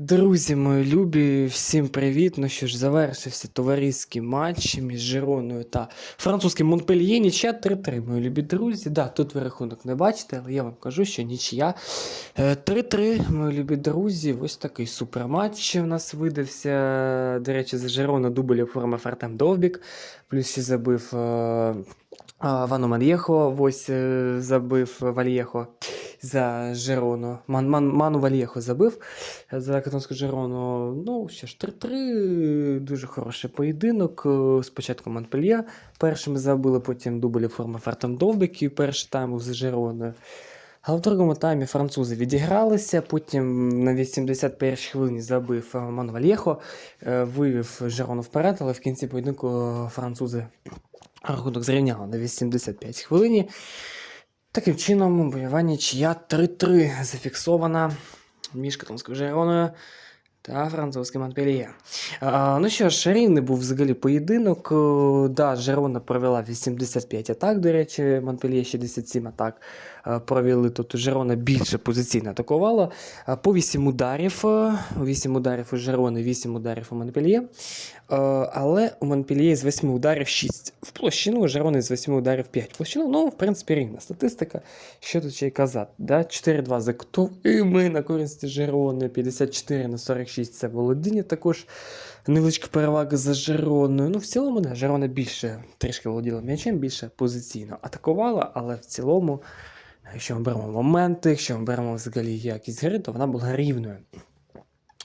Друзі мої любі, всім привіт. Ну що ж, завершився товариський матч між Жироною та французьким Монпельє. Нічия 3-3, мої любі друзі. Да, тут ви рахунок не бачите, але я вам кажу, що нічия. Е, 3-3, мої любі друзі. Ось такий суперматч у нас видався. До речі, за Жирона дубль оформив Артем Довбік, плюс ще забив. е, а, Вану Маньєхо, ось е, забив Вальєхо за Жерону. Ман, Ман, Ману Вальєхо забив за Катонську Жерону. Ну, що ж, 3-3, дуже хороший поєдинок. Е, Спочатку Монпельє першим забили, потім дубль оформив Артем Довбик і перший тайм за Жероною. А в другому таймі французи відігралися, потім на 81 хвилині забив е, Ману Вальєхо, е, вивів Жерону вперед, але в кінці поєдинку французи рахунок зрівняли на 85 хвилині. Таким чином, бойова нічия 3-3 зафіксована між Катонською Жероною та французьким Монпельє. Ну що ж, рівний був взагалі поєдинок. Е, Да, Жерона провела 85 атак, до речі, Монпельє 67 атак е, провели. Тобто Жерона більше позиційно атакувала. Е, По 8 ударів. 8 ударів у Жерони, 8 ударів у Монпельє. Але у Монпельє з 8 ударів 6 в площину, у Жерони з 8 ударів 5 в площину. Ну, в принципі, рівна статистика. Що тут ще й казати? Да? 4-2 за ми на користь Жерони, 54 на 46 це володіння також. Невеличка перевага за Жероною. Ну, в цілому, да, Жерона більше трішки володіла м'ячем, більше позиційно атакувала, але в цілому, якщо ми беремо моменти, якщо ми беремо взагалі якість гри, то вона була рівною.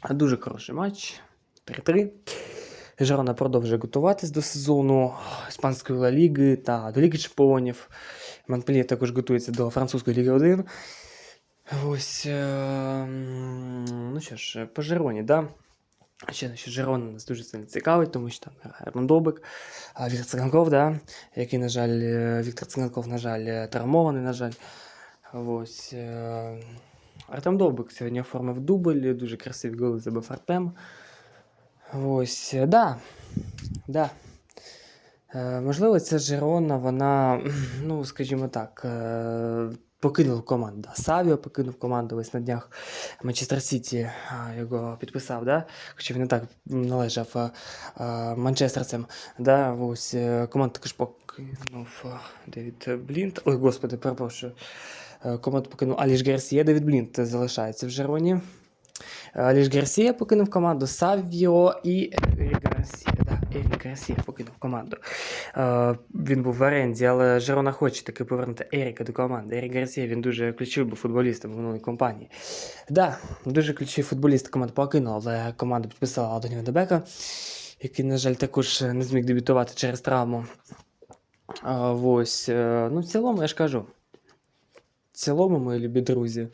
Дуже хороший матч. 3-3. Жерона продовжує готуватись до сезону Іспанської Ла Ліги та до Ліги Чемпіонів. Монпельє також готується до французької Ліги 1. Ось. Е, ну що ж, по Жероні, да? Ще що Жерона нас дуже сильно цікавить, тому що там грає Добик, Віктор Циганков, да? який, на жаль, е, Віктор Циганков, на жаль, е, травмований, на жаль. Ось. е, Артем Довбик сьогодні оформив дубль, дуже красиві голи забив Артем. Ось, е, да. Да. Е, можливо, ця Жерона, вона, ну, скажімо так, е, покинув команду. Савіо покинув команду ось на днях Манчестер Сіті його підписав, да? хоча він не так належав манчестерцям. Да? Ось, е, команду також покинув Девід Блінт. Ой, господи, перепрошую. Е, Команду покинув Аліш Гарсія, Девід Блінт залишається в Жероні. Аліш Гарсія покинув команду, Савіо і Гарсія. Ерік Гарсія покинув команду. Е, він був в оренді, але Жерона хоче таки повернути Еріка до команди. Ерік Гарсія він дуже ключовий був футболістом в минулій компанії. Да, дуже ключовий футболіст команду покинув, але команда підписала Адоні Дебека, який, на жаль, також не зміг дебютувати через травму. А, ось, е, ну, в цілому, я ж кажу. В цілому, мої любі друзі.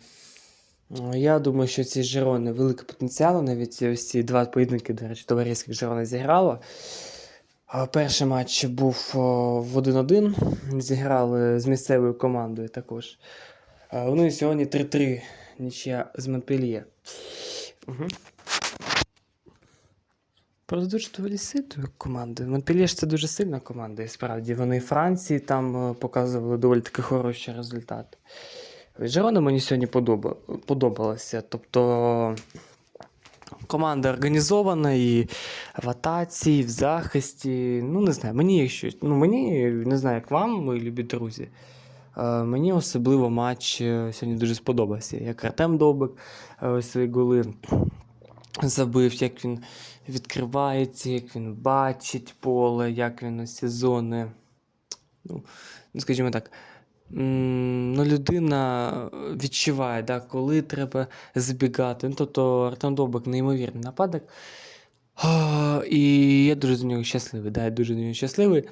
Я думаю, що ці Жирони великий потенціал, навіть ось ці два поєдинки, до речі, товариських Жирона зіграло. Перший матч був в 1-1. Зіграли з місцевою командою також. Ну і сьогодні 3-3 нічия з Монпельє. Угу. Просто дуже доволі сильною командою. Монпельє ж це дуже сильна команда, і справді. Вони і Франції там показували доволі таки хороші результати. Жерона мені сьогодні подоба, подобалася. Тобто команда організована і в атаці, і в захисті. Ну, не знаю, мені якщо. Ну, мені не знаю, як вам, мої любі друзі. е, Мені особливо матч е, сьогодні дуже сподобався. Як Артем Довбик е, свої голи забив, як він відкривається, як він бачить поле, як він ось ці зони. Ну, ну, скажімо так, ну, людина відчуває, да, коли треба забігати. Ну, тобто Артем Довбик неймовірний нападок. І я дуже за нього щасливий. Да, я дуже за нього щасливий.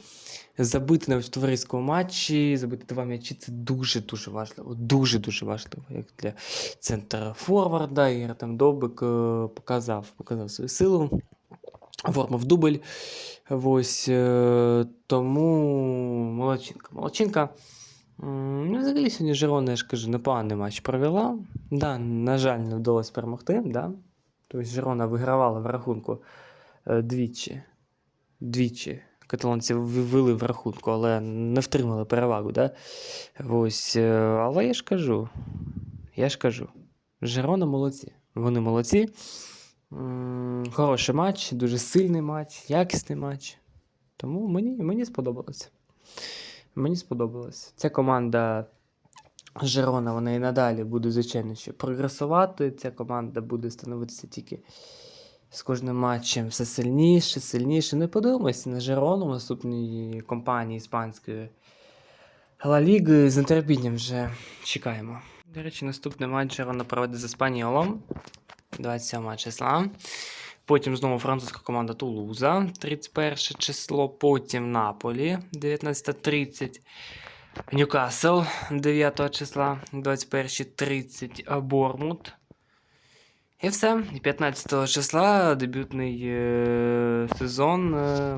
Забити навіть в товариському матчі, забити два м'ячі це дуже-дуже важливо. Дуже-дуже важливо. Як для центра форварда. І Артем Довбик е, показав, показав свою силу. Оформив дубль. Ось е, тому молодчинка. Молодчинка. Ну, взагалі сьогодні Жирона, я ж кажу, непоганий матч провела. Да, на жаль, не вдалося перемогти. Да? Тобто Жирона вигравала в рахунку е, двічі. Двічі. Каталонці ввели в рахунку, але не втримали перевагу. Да? Ось, е, але я ж кажу, я ж кажу, Жирона молодці. Вони молодці. Хороший матч, дуже сильний матч, якісний матч. Тому мені, мені сподобалося. Мені сподобалось. Ця команда Жерона, вона і надалі буде, звичайно, ще прогресувати. Ця команда буде становитися тільки з кожним матчем все сильніше, сильніше. Ну і подивимося на Жерону в наступній компанії іспанської Ла Ліги. З нетерпінням вже чекаємо. До речі, наступний матч Жерона проведе з Еспаніолом 27 числа. Потім знову французька команда Тулуза, 31 число. Потім Наполі, 19.30. Ньюкасл 9 числа, 21.30. Бормут. І все. 15 числа дебютний е- сезон. Е-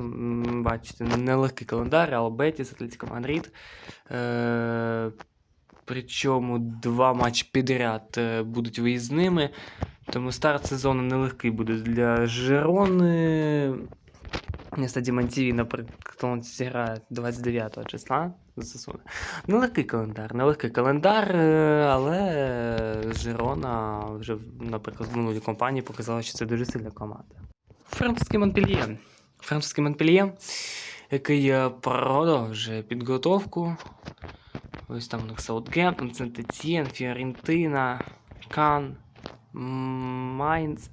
бачите, нелегкий календар, Албетіс, Атлетико Мадрид. Е- причому два матчі підряд е, будуть виїзними. Тому старт сезону нелегкий буде для Жерони. Стаді Мантіві, наприклад, зіграє 29 числа. Нелегкий календар, нелегкий календар, е, але Жерона вже, наприклад, в минулій кампанії показала, що це дуже сильна команда. Французький Монпельє. Французький Монпельє, який е, продовжує підготовку. Ось там у них Саутгемптон, Сент-Етьєн, Фіорентина, Кан, Майнц.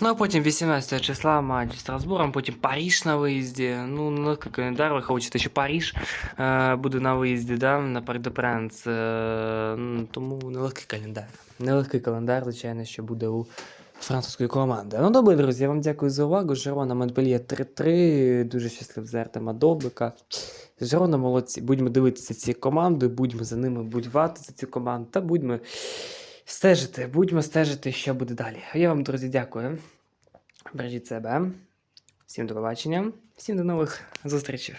Ну, а потім 18 числа матч з Страсбуром, потім Паріж на виїзді. Ну, нелегкий календар, ви хочете, що Паріж е, буде на виїзді, да, на Парк де Пренс. Е, ну, тому нелегкий календар. Нелегкий календар, звичайно, що буде у французької команди. Ну, добре, друзі, я вам дякую за увагу. Жерона Монпельє 3-3. Дуже щаслив за Артема Довбика. Жерона молодці. Будьмо дивитися ці команди, будьмо за ними будувати за цю команду та будьмо стежити, будьмо стежити, що буде далі. Я вам, друзі, дякую. Бережіть себе. Всім до побачення, всім до нових зустрічей.